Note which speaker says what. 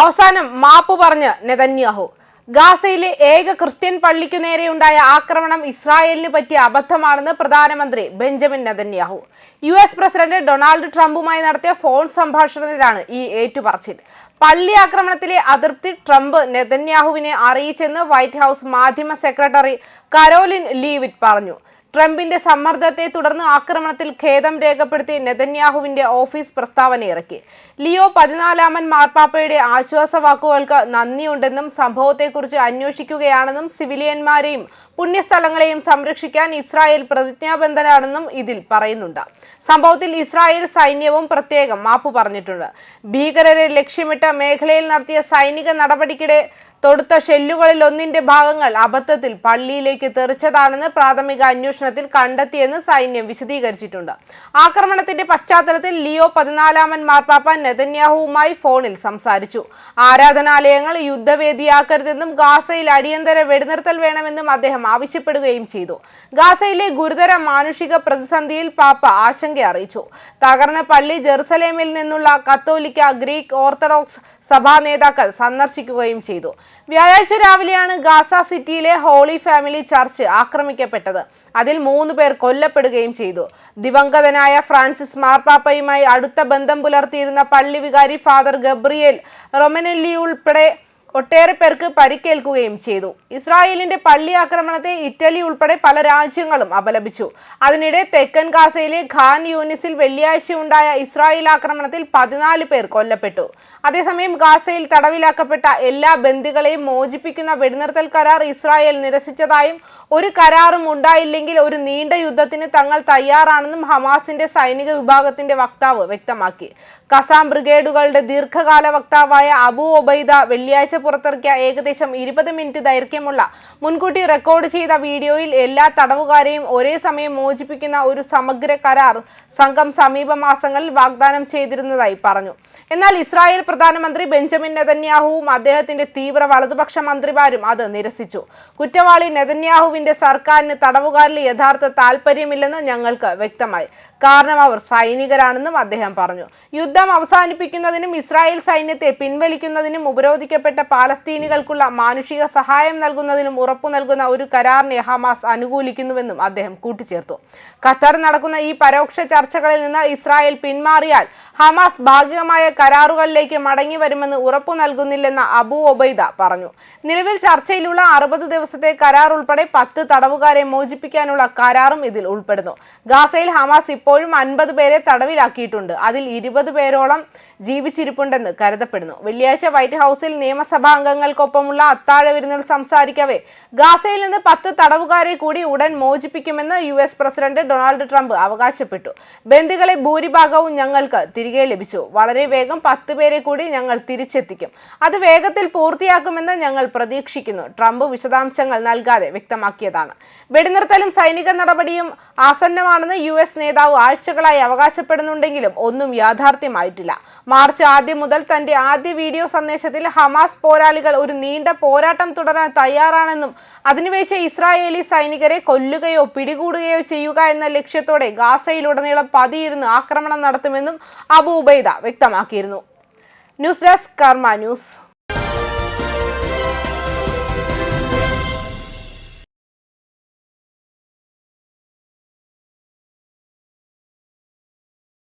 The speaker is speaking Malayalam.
Speaker 1: അവസാനം മാപ്പ് പറഞ്ഞ് നെതന്യാഹു. ഗാസയിലെ ഏക ക്രിസ്ത്യൻ പള്ളിക്കു നേരെയുണ്ടായ ആക്രമണം ഇസ്രായേലിന് പറ്റിയ അബദ്ധമാണെന്ന് പ്രധാനമന്ത്രി Benjamin Netanyahu. U S president Donald ട്രംപുമായി നടത്തിയ ഫോൺ സംഭാഷണത്തിലാണ് ഈ ഏറ്റുപറച്ചിൽ. പള്ളി ആക്രമണത്തിലെ അതിർത്തി ട്രംപ് നെതന്യാഹുവിനെ അറിയിച്ചെന്ന് വൈറ്റ് ഹൌസ് മാധ്യമ സെക്രട്ടറി കരോലിൻ ലീവിറ്റ് പറഞ്ഞു. ട്രംപിന്റെ സമ്മർദ്ദത്തെ തുടർന്ന് ആക്രമണത്തിൽ ഖേദം രേഖപ്പെടുത്തി നെതന്യാഹുവിന്റെ ഓഫീസ് പ്രസ്താവന ഇറക്കി. ലിയോ പതിനാലാമൻ മാർപ്പാപ്പയുടെ ആശ്വാസ വാക്കുകൾക്ക് നന്ദിയുണ്ടെന്നും സംഭവത്തെക്കുറിച്ച് അന്വേഷിക്കുകയാണെന്നും സിവിലിയന്മാരെയും പുണ്യസ്ഥലങ്ങളെയും സംരക്ഷിക്കാൻ ഇസ്രായേൽ പ്രതിജ്ഞാബദ്ധരാണെന്നും ഇതിൽ പറയുന്നുണ്ട്. സംഭവത്തിൽ ഇസ്രായേൽ സൈന്യവും പ്രത്യേകം മാപ്പ് പറഞ്ഞിട്ടുണ്ട്. ഭീകരരെ ലക്ഷ്യമിട്ട മേഖലയിൽ നടത്തിയ സൈനിക നടപടിക്കിടെ തൊടുത്ത ഷെല്ലുകളിൽ ഒന്നിന്റെ ഭാഗങ്ങൾ അബദ്ധത്തിൽ പള്ളിയിലേക്ക് തെറിച്ചതാണെന്ന് പ്രാഥമിക അന്വേഷണത്തിൽ കണ്ടെത്തിയെന്ന് സൈന്യം വിശദീകരിച്ചിട്ടുണ്ട്. ആക്രമണത്തിന്റെ പശ്ചാത്തലത്തിൽ ലിയോ പതിനാലാമൻ മാർപ്പാപ്പ നെതന്യാഹുവുമായി ഫോണിൽ സംസാരിച്ചു. ആരാധനാലയങ്ങൾ യുദ്ധവേദിയാക്കരുതെന്നും ഗാസയിൽ അടിയന്തര വെടിനിർത്തൽ വേണമെന്നും അദ്ദേഹം ആവശ്യപ്പെടുകയും ചെയ്തു. ഗാസയിലെ ഗുരുതര മാനുഷിക പ്രതിസന്ധിയിൽ പാപ്പ ആശങ്ക അറിയിച്ചു. തകർന്ന പള്ളി ജെറുസലേമിൽ നിന്നുള്ള കത്തോലിക്ക ഗ്രീക്ക് ഓർത്തഡോക്സ് സഭാ നേതാക്കൾ സന്ദർശിക്കുകയും ചെയ്തു. വ്യാഴാഴ്ച രാവിലെയാണ് ഗാസ സിറ്റിയിലെ ഹോളി ഫാമിലി ചർച്ച് ആക്രമിക്കപ്പെട്ടത്. അതിൽ മൂന്ന് പേർ കൊല്ലപ്പെടുകയും ചെയ്തു. ദിവംഗതനായ ഫ്രാൻസിസ് മാർപ്പാപ്പയുമായി അടുത്ത ബന്ധം പുലർത്തിയിരുന്ന പള്ളി വികാരി ഫാദർ ഗബ്രിയേൽ റൊമനെല്ലി ഉൾപ്പെടെ ഒട്ടേറെ പേർക്ക് പരിക്കേൽക്കുകയും ചെയ്തു. ഇസ്രായേലിന്റെ പള്ളി ആക്രമണത്തെ ഇറ്റലി ഉൾപ്പെടെ പല രാജ്യങ്ങളും അപലപിച്ചു. അതിനിടെ തെക്കൻ ഗാസയിലെ ഖാൻ യൂനിസിൽ വെള്ളിയാഴ്ച ഉണ്ടായ ഇസ്രായേൽ ആക്രമണത്തിൽ പതിനാല് പേർ കൊല്ലപ്പെട്ടു. അതേസമയം ഗാസയിൽ തടവിലാക്കപ്പെട്ട എല്ലാ ബന്ദികളെയും മോചിപ്പിക്കുന്ന വെടിനിർത്തൽ കരാർ ഇസ്രായേൽ നിരസിച്ചതായും ഒരു കരാറും ഉണ്ടായില്ലെങ്കിൽ ഒരു നീണ്ട യുദ്ധത്തിന് തങ്ങൾ തയ്യാറാണെന്നും ഹമാസിന്റെ സൈനിക വിഭാഗത്തിന്റെ വക്താവ് വ്യക്തമാക്കി. കസാം ബ്രിഗേഡുകളുടെ ദീർഘകാല വക്താവായ അബു ഒബൈദ വെള്ളിയാഴ്ച പുറത്തിറക്കിയ ഏകദേശം ഇരുപത് മിനിറ്റ് ദൈർഘ്യമുള്ള മുൻകൂട്ടി റെക്കോർഡ് ചെയ്ത വീഡിയോയിൽ എല്ലാ തടവുകാരെയും ഒരേ സമയം മോചിപ്പിക്കുന്ന ഒരു സമഗ്ര കരാർ സംഘം സമീപ മാസങ്ങളിൽ വാഗ്ദാനം ചെയ്തിരുന്നതായി പറഞ്ഞു. എന്നാൽ ഇസ്രായേൽ പ്രധാനമന്ത്രി ബെഞ്ചമിൻ നെതന്യാഹുവും അദ്ദേഹത്തിന്റെ തീവ്ര വലതുപക്ഷ മന്ത്രിമാരും അത് നിരസിച്ചു. കുറ്റവാളി നെതന്യാഹുവിന്റെ സർക്കാരിന് തടവുകാരിൽ യഥാർത്ഥ താല്പര്യമില്ലെന്ന് ഞങ്ങൾക്ക് വ്യക്തമായി. കാരണം അവർ സൈനികരാണെന്നും അദ്ദേഹം പറഞ്ഞു. യുദ്ധം അവസാനിപ്പിക്കുന്നതിനും ഇസ്രായേൽ സൈന്യത്തെ പിൻവലിക്കുന്നതിനും ഉപരോധിക്കപ്പെട്ട പാലസ്തീനികൾക്കുള്ള മാനുഷിക സഹായം നൽകുന്നതിനും ഉറപ്പു നൽകുന്ന ഒരു കരാറിനെ ഹമാസ് അനുകൂലിക്കുന്നുവെന്നും അദ്ദേഹം കൂട്ടിച്ചേർത്തു. ഖത്തർ നടക്കുന്ന ഈ പരോക്ഷ ചർച്ചകളിൽ നിന്ന് ഇസ്രായേൽ പിന്മാറിയാൽ ഹമാസ് ഭാഗികമായ കരാറുകളിലേക്ക് മടങ്ങി വരുമെന്ന് ഉറപ്പു നൽകുന്നില്ലെന്ന അബു ഒബൈദ പറഞ്ഞു. നിലവിൽ ചർച്ചയിലുള്ള അറുപത് ദിവസത്തെ കരാർ ഉൾപ്പെടെ പത്ത് തടവുകാരെ മോചിപ്പിക്കാനുള്ള കരാറും ഇതിൽ ഉൾപ്പെടുന്നു. ഗാസയിൽ ഹമാസ് ഇപ്പോഴും അൻപത് പേരെ തടവിലാക്കിയിട്ടുണ്ട്. അതിൽ ഇരുപത് പേരോളം ജീവിച്ചിരിപ്പുണ്ടെന്ന് കരുതപ്പെടുന്നു. വെള്ളിയാഴ്ച വൈറ്റ് ഹൌസിൽ നിയമസഭാ അംഗങ്ങൾക്കൊപ്പമുള്ള അത്താഴ വിരുന്നിൽ സംസാരിക്കവേ. ഗാസയിൽ നിന്ന് പത്ത് തടവുകാരെ കൂടി ഉടൻ മോചിപ്പിക്കുമെന്ന് U S president Donald Trump അവകാശപ്പെട്ടു. ബന്ദികളെ ഭൂരിഭാഗവും ഞങ്ങൾക്ക് തിരികെ ലഭിച്ചു. വളരെ വേഗം പത്ത് പേരെ കൂടി ഞങ്ങൾ തിരിച്ചെത്തിക്കും. അത് വേഗത്തിൽ പൂർത്തിയാക്കുമെന്ന് ഞങ്ങൾ പ്രതീക്ഷിക്കുന്നു. ട്രംപ് വിശദാംശങ്ങൾ നൽകാതെ വ്യക്തമാക്കിയതാണ്. വെടിനിർത്തലും സൈനിക നടപടിയും ആസന്നമാണെന്ന് യു എസ് നേതാവ് ആഴ്ചകളായി അവകാശപ്പെടുന്നുണ്ടെങ്കിലും ഒന്നും യാഥാർത്ഥ്യമായിട്ടില്ല മാർച്ച് ആദ്യം മുതൽ തന്റെ ആദ്യ വീഡിയോ സന്ദേശത്തിൽ ഹമാസ് പോരാളികൾ ഒരു നീണ്ട പോരാട്ടം തുടരാൻ തയ്യാറാണെന്നും അധിനിവേശ ഇസ്രായേലി സൈനികരെ കൊല്ലുകയോ പിടികൂടുകയോ ചെയ്യുക എന്ന ലക്ഷ്യത്തോടെ ഗാസയിലുടനീളം പതിയിരുന്ന് ആക്രമണം നടത്തുമെന്നും അബു ഉബൈദ വ്യക്തമാക്കിയിരുന്നു. News desk Karma news.